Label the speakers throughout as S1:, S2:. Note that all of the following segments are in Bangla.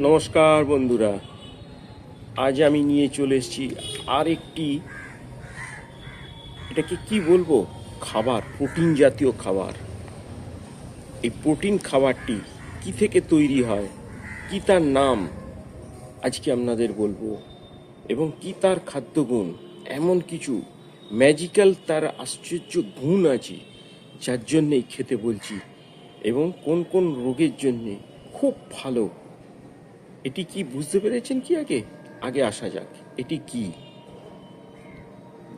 S1: নমস্কার বন্ধুরা। আজ আমি নিয়ে চলে এসেছি আর একটি এটাকে কি বলব? খাবার, প্রোটিন জাতীয় খাবার। এই প্রোটিন খাবারটি কি থেকে তৈরি হয়? কি তার নাম? আজকে আপনাদের বলব। এবং কি তার খাদ্যগুণ? এমন কিছু ম্যাজিক্যাল তার আশ্চর্য গুণ আছে, যার জন্যেই খেতে বলছি। এবং কোন কোন রোগের জন্যে খুব ভালো এটি কি বুঝতে পেরেছেন কি আগে? আগে আসা যাক, এটি কি?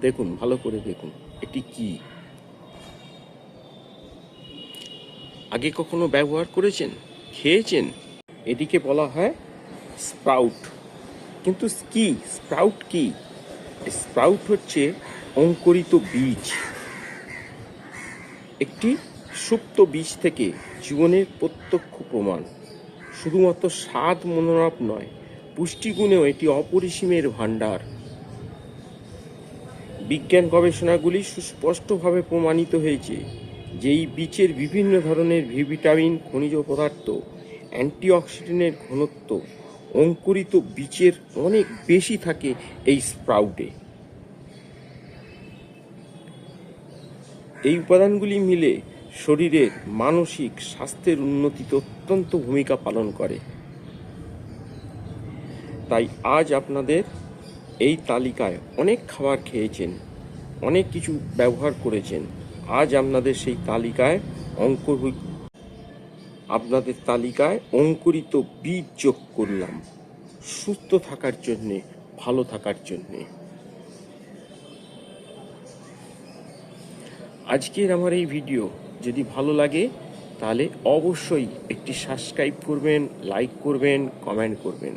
S1: দেখুন, ভালো করে দেখুন, এটি কি? আগে কখনো ব্যবহার করেছেন? খেয়েছেন? এটিকে বলা হয় স্প্রাউট। কিন্তু কি? স্প্রাউট কি? স্প্রাউট হচ্ছে অঙ্কুরিত বীজ। একটি সুপ্ত বীজ থেকে জীবনের প্রত্যক্ষ প্রমাণ। শুধুমাত্র স্বাদ মনোরম নয়, পুষ্টিগুণেও এটি অপরিসীমের ভাণ্ডার। বিজ্ঞান গবেষণাগুলি সুস্পষ্টভাবে প্রমাণিত হয়েছে যে এই বীজের বিভিন্ন ধরনের ভিটামিন, খনিজ পদার্থ, অ্যান্টিঅক্সিডেন্টের ঘনত্ব, অঙ্কুরিত বীচের অনেক বেশি থাকে এই স্প্রাউটে। এই উপাদানগুলি মিলে শরীরের মানসিক স্বাস্থ্যের উন্নতিতে অত্যন্ত ভূমিকা পালন করে। তাই আজ আপনাদের এই তালিকায় অনেক খাবার খেয়েছেন, অনেক কিছু ব্যবহার করেছেন। আজ আপনাদের সেই তালিকায় অঙ্কুর আপনাদের তালিকায় অঙ্কুরিত বীজ যোগ করলাম, সুস্থ থাকার জন্যে, ভালো থাকার জন্যে। আজকের আমার এই ভিডিও যদি ভালো লাগে, তাহলে অবশ্যই একটি সাবস্ক্রাইব করবেন লাইক করবেন কমেন্ট করবেন।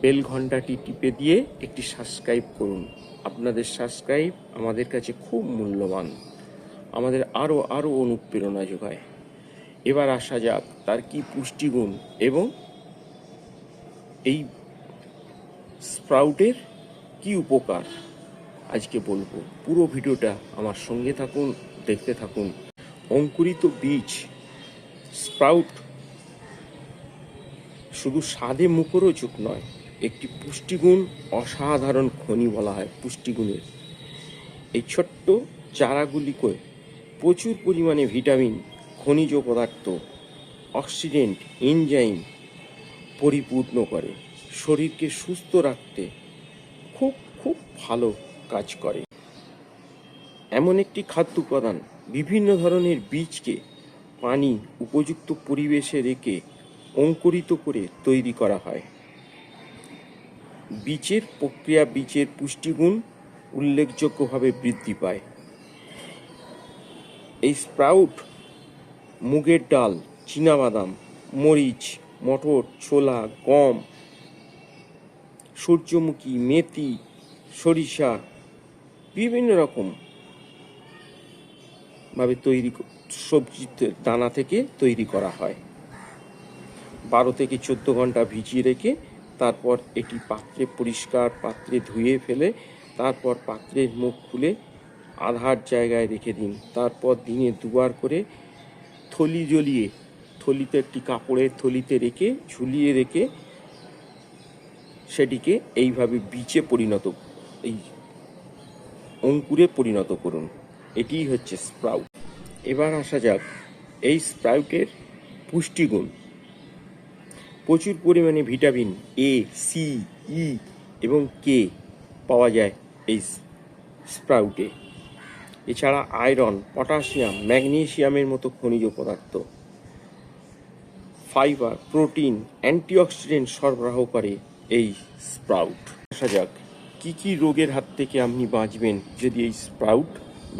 S1: বেল ঘন্টাটি টিপে দিয়ে একটি সাবস্ক্রাইব করুন। আপনাদের সাবস্ক্রাইব আমাদের কাছে খুব মূল্যবান। আমাদের আরও আরও অনুপ্রেরণা যোগায়। এবার আসা যাক তার কি পুষ্টিগুণ এবং এই স্প্রাউটের কি উপকার। আজকে বলব। পুরো ভিডিওটা আমার সঙ্গে থাকুন। দেখতে থাকুন। অঙ্কুরিত বীজ, স্প্রাউট, শুধু স্বাদে মুখরোচক নয়, একটি পুষ্টিগুণ অসাধারণ খনি বলা হয় পুষ্টিগুণের। এই ছোট্ট চারাগুলিকে প্রচুর পরিমাণে ভিটামিন, খনিজ পদার্থ, অক্সিডেন্ট, এনজাইম পরিপূর্ণ করে। শরীরকে সুস্থ রাখতে খুব খুব ভালো কাজ করে। এমন একটি খাদ্য উপাদান বিভিন্ন ধরনের বীজকে পানি, উপযুক্ত পরিবেশে রেখে অঙ্কুরিত করে তৈরি করা হয়। বীজের প্রক্রিয়া, বীজের পুষ্টিগুণ উল্লেখযোগ্যভাবে বৃদ্ধি পায়। এই স্প্রাউট, মুগের ডাল, চীনাবাদাম, মরিচ, মটর, ছোলা, গম, সূর্যমুখী, মেথি, সরিষা, বিভিন্ন রকম ভাবে তৈরি সবজি দানা থেকে তৈরি করা হয়। বারো থেকে চোদ্দ ঘণ্টা ভিজিয়ে রেখে তারপর এটি পাত্রে পরিষ্কার পাত্রে ধুয়ে ফেলে, তারপর পাত্রের মুখ খুলে আধার জায়গায় রেখে দিন। তারপর দিনে দুবার করে থলি জ্বলিয়ে, থলিতে একটি কাপড়ের থলিতে রেখে, ঝুলিয়ে রেখে সেটিকে এইভাবে বীজে পরিণত, এই অঙ্কুরে পরিণত করুন। এটিই হচ্ছে স্প্রাউট। এবার আসা যাক এই স্প্রাউটের পুষ্টিগুণ। প্রচুর পরিমাণে ভিটামিন এ সি ই এবং কে পাওয়া যায় এই স্প্রাউটে। এছাড়া আয়রন, পটাশিয়াম, ম্যাগনেশিয়ামের মতো খনিজ পদার্থ। ফাইবার, প্রোটিন, অ্যান্টিঅক্সিডেন্ট সরবরাহ করে এই স্প্রাউট। আসা যাক, কী কী রোগের হাত থেকে আপনি বাঁচবেন যদি এই স্প্রাউট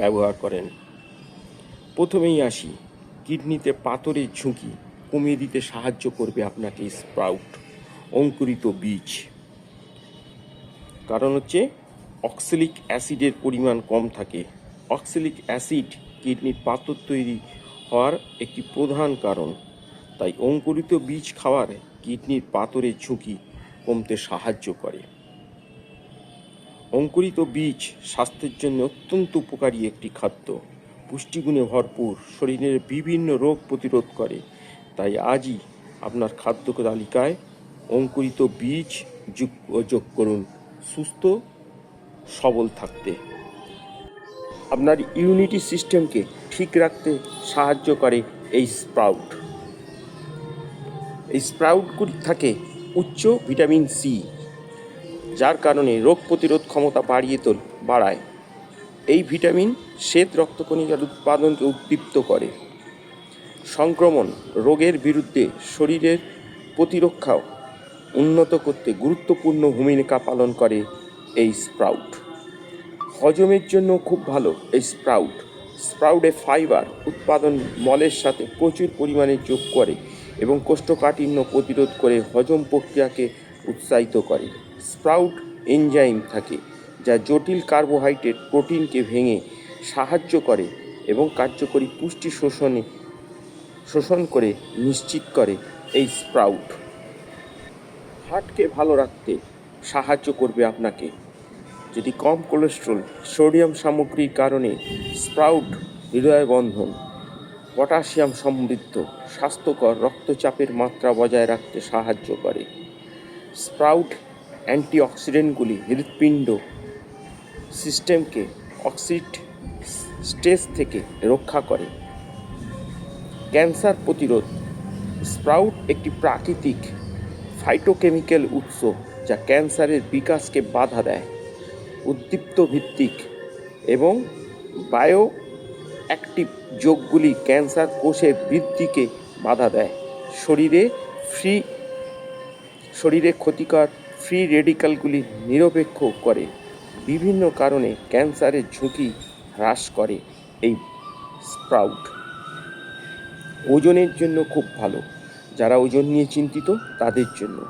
S1: ব্যবহার করেন? প্রথমেই আসি। কিডনিতে পাথরের ঝুঁকি কমিয়ে দিতে সাহায্য করবে আপনাকে স্প্রাউট, অঙ্কুরিত বীজ। কারণ হচ্ছে, অক্সিলিক অ্যাসিডের পরিমাণ কম থাকে। অক্সিলিক অ্যাসিড কিডনির পাথর তৈরি হওয়ার একটি প্রধান কারণ। তাই অঙ্কুরিত বীজ খাওয়ার কিডনির পাথরের ঝুঁকি কমতে সাহায্য করে। অঙ্কুরিত বীজ স্বাস্থ্যের জন্য অত্যন্ত উপকারী একটি খাদ্য। পুষ্টিগুণে ভরপুর, শরীরের বিভিন্ন রোগ প্রতিরোধ করে। তাই আজই আপনার খাদ্য তালিকায় অঙ্কুরিত বীজ যোগ যোগ করুন। সুস্থ, সবল থাকতে। আপনার ইউনিটি সিস্টেমকে ঠিক রাখতে সাহায্য করে এই স্প্রাউট। এই স্প্রাউটগুলি থাকে উচ্চ ভিটামিন সি, যার কারণে রোগ প্রতিরোধ ক্ষমতা বাড়িয়ে তোল, বাড়ায়। এই ভিটামিন শ্বেত রক্তকণিকার উৎপাদনকে উদ্দীপ্ত করে। সংক্রমণ রোগের বিরুদ্ধে শরীরের প্রতিরক্ষাও উন্নত করতে গুরুত্বপূর্ণ ভূমিকা পালন করে এই স্প্রাউট। হজমের জন্য খুব ভালো এই স্প্রাউট। স্প্রাউটে ফাইবার উৎপাদন মলের সাথে প্রচুর পরিমাণে যোগ করে এবং কোষ্ঠকাঠিন্য প্রতিরোধ করে হজম প্রক্রিয়াকে উৎসাহিত করে। স্প্রাউট এনজাইম থাকে। যা জটিল কার্বোহাইড্রেট প্রোটিনকে ভেঙে সাহায্য করে এবং কার্যকরী পুষ্টি শোষণে, শোষণ করে নিশ্চিত করে এই স্প্রাউট। হার্টকে ভালো রাখতে সাহায্য করবে আপনাকে। যদি কম কোলেস্ট্রল, সোডিয়াম সামগ্রীর কারণে স্প্রাউট হৃদয় বন্ধন, পটাশিয়াম সমৃদ্ধ, স্বাস্থ্যকর রক্তচাপের মাত্রা বজায় রাখতে সাহায্য করে। স্প্রাউট অ্যান্টিঅক্সিডেন্টগুলি হৃৎপিণ্ড সিস্টেমকে অক্সিড স্ট্রেস থেকে রক্ষা করে। ক্যান্সার প্রতিরোধ, স্প্রাউট একটি প্রাকৃতিক ফাইটোকেমিক্যাল উৎস যা ক্যান্সারের বিকাশকে বাধা দেয়। উদ্দীপ্ত ভিত্তিক এবং বায়ো অ্যাক্টিভ যোগগুলি ক্যান্সার কোষের বৃদ্ধিকে বাধা দেয়। শরীরে ফ্রি শরীরে ক্ষতিকর ফ্রি রেডিক্যালগুলি নিরপেক্ষ করে। বিভিন্ন কারণে ক্যান্সারের ঝুঁকি হ্রাস করে এই স্প্রাউট। ওজনের জন্য খুব ভালো। যারা ওজন নিয়ে চিন্তিত, তাদের জন্য।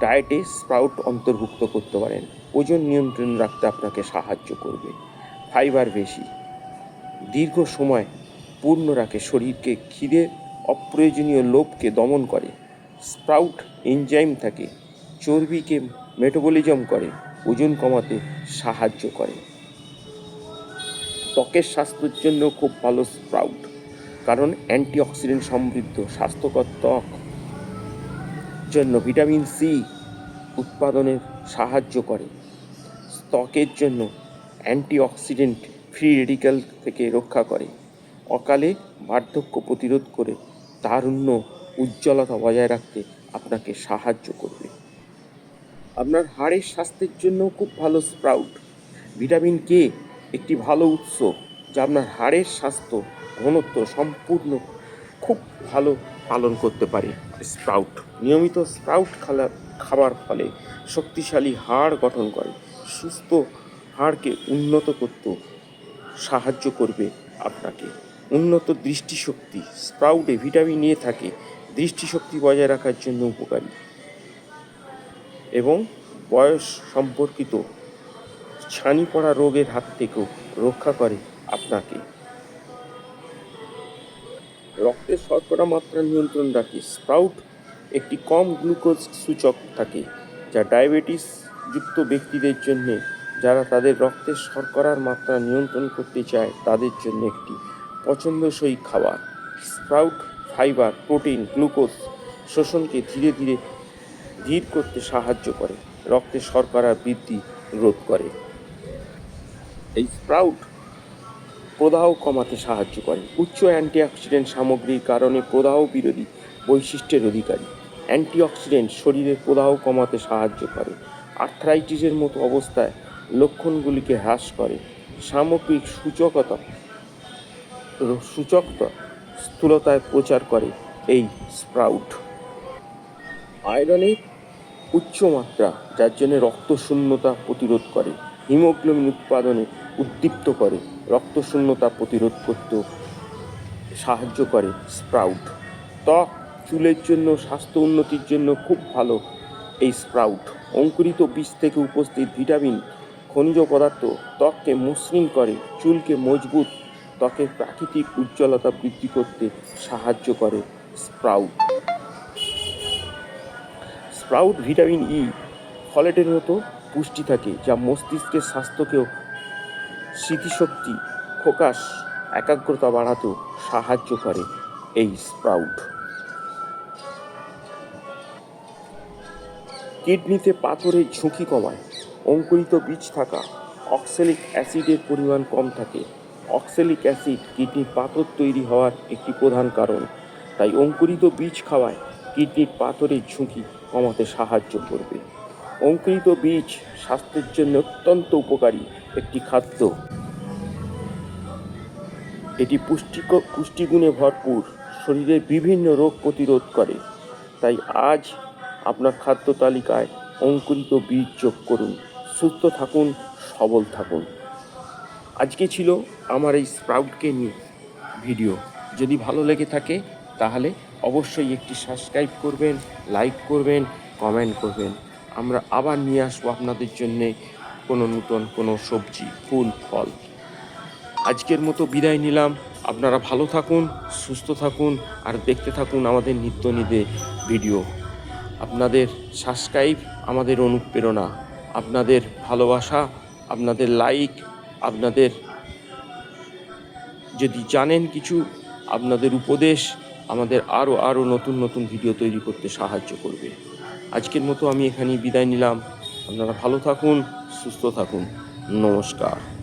S1: ডায়েটে স্প্রাউট অন্তর্ভুক্ত করতে পারেন। ওজন নিয়ন্ত্রণ রাখতে আপনাকে সাহায্য করবে। ফাইবার বেশি। দীর্ঘ সময় পূর্ণ রাখে শরীরকে খিদে, অপ্রয়োজনীয় লোভকে দমন করে। স্প্রাউট এনজাইম থাকে, চর্বিকে মেটাবলিজম করে। ওজন কমাতে সাহায্য করে। ত্বকের স্বাস্থ্যের জন্য খুব ভালো স্প্রাউট, কারণ অ্যান্টিঅক্সিডেন্ট সমৃদ্ধ স্বাস্থ্যকর ত্বক। জন্য ভিটামিন সি উৎপাদনের সাহায্য করে। ত্বকের জন্য অ্যান্টিঅক্সিডেন্ট ফ্রি রেডিক্যাল থেকে রক্ষা করে। অকালে বার্ধক্য প্রতিরোধ করে তারুণ্য, উজ্জ্বলতা বজায় রাখতে আপনাকে সাহায্য করবে। আপনার হাড়ের স্বাস্থ্যের জন্য খুব ভালো স্প্রাউট। ভিটামিন কে একটি ভালো উৎস, যা আপনার হাড়ের স্বাস্থ্য, ঘনত্ব সম্পূর্ণ খুব ভালো পালন করতে পারে। স্প্রাউট, নিয়মিত স্প্রাউট খালা খাবার ফলে শক্তিশালী হাড় গঠন করে। সুস্থ হাড়কে উন্নত করতে সাহায্য করবে আপনাকে। উন্নত দৃষ্টিশক্তি, স্প্রাউটে ভিটামিন এ থাকে। দৃষ্টিশক্তি বজায় রাখার জন্য উপকারী। এবং বয়স সম্পর্কিত ছানি পড়া রোগের হাত থেকেও রক্ষা করে আপনাকে। রক্তের শর্করা মাত্রা নিয়ন্ত্রণ রাখে। স্প্রাউট একটি কম গ্লুকোজ সূচক থাকে, যা ডায়াবেটিস যুক্ত ব্যক্তিদের জন্য, যারা তাদের রক্তের শর্করার মাত্রা নিয়ন্ত্রণ করতে চায়, তাদের জন্য একটি পছন্দসই খাবার। স্প্রাউট ফাইবার, প্রোটিন, গ্লুকোজ শোষণকে ধীরে ধীরে ধীর করতে সাহায্য করে। রক্তে শর্করা বৃদ্ধি রোধ করে। এই স্প্রাউট প্রদাহ কমাতে সাহায্য করে। উচ্চ অ্যান্টিঅক্সিডেন্ট সামগ্রীর কারণে প্রদাহ বিরোধী বৈশিষ্ট্যের অধিকারী। অ্যান্টিঅক্সিডেন্ট শরীরের প্রদাহ কমাতে সাহায্য করে। আর্থ্রাইটিসের মতো অবস্থায় লক্ষণগুলিকে হ্রাস করে। সামগ্রিক সূচকতা সূচকতা স্থূলতায় প্রচার করে এই স্প্রাউট। আয়রনের উচ্চ মাত্রা, যার জন্য রক্তশূন্যতা প্রতিরোধ করে। হিমোগ্লোবিন উৎপাদনে উদ্দীপ্ত করে। রক্তশূন্যতা প্রতিরোধ করতেও সাহায্য করে স্প্রাউট। ত্বক, চুলের জন্য, স্বাস্থ্য উন্নতির জন্য খুব ভালো এই স্প্রাউট। অঙ্কুরিত বীজ থেকে উপস্থিত ভিটামিন, খনিজ পদার্থ ত্বককে মসৃণ করে, চুলকে মজবুত, ত্বকের প্রাকৃতিক উজ্জ্বলতা বৃদ্ধি করতে সাহায্য করে স্প্রাউট। স্প্রাউট ভিটামিন ই ফলেটের মতো পুষ্টি থাকে, যা মস্তিষ্কের স্বাস্থ্যকেও স্মৃতিশক্তি, ফোকাস, একাগ্রতা বাড়াতেও সাহায্য করে এই স্প্রাউট। কিডনিতে পাথরের ঝুঁকি কমায়, অঙ্কুরিত বীজ থাকা, অক্সেলিক অ্যাসিডের পরিমাণ কম থাকে। অক্সেলিক অ্যাসিড কিডনির পাথর তৈরি হওয়ার একটি প্রধান কারণ, তাই অঙ্কুরিত বীজ খাওয়ায় কিডনির পাথরের ঝুঁকি। কমাতে সাহায্য করবে। অঙ্কুরিত বীজ স্বাস্থ্যের জন্য অত্যন্ত উপকারী একটি খাদ্য। এটি পুষ্টিক পুষ্টিগুণে ভরপুর শরীরের বিভিন্ন রোগ প্রতিরোধ করে। তাই আজ আপনার খাদ্য তালিকায় অঙ্কুরিত বীজ যোগ করুন। সুস্থ থাকুন, সবল থাকুন। আজকে ছিল আমার এই স্প্রাউটকে নিয়ে ভিডিও। যদি ভালো লেগে থাকে তাহলে অবশ্যই একটি সাবস্ক্রাইব করবেন লাইক করবেন কমেন্ট করবেন। আমরা আবার নিয়ে আসব আপনাদের জন্যে কোনো নূতন কোনো সবজি, ফুল, ফল। আজকের মতো বিদায় নিলাম। আপনারা ভালো থাকুন, সুস্থ থাকুন, আর দেখতে থাকুন আমাদের নিত্য নিদে ভিডিও আপনাদের সাবস্ক্রাইব আমাদের অনুপ্রেরণা। আপনাদের ভালোবাসা, আপনাদের লাইক আপনাদের যদি জানেন কিছু, আপনাদের উপদেশ আমাদের আরও আরও নতুন নতুন ভিডিও তৈরি করতে সাহায্য করবে। আজকের মতো আমি এখানেই বিদায় নিলাম। আপনারা ভালো থাকুন, সুস্থ থাকুন। নমস্কার।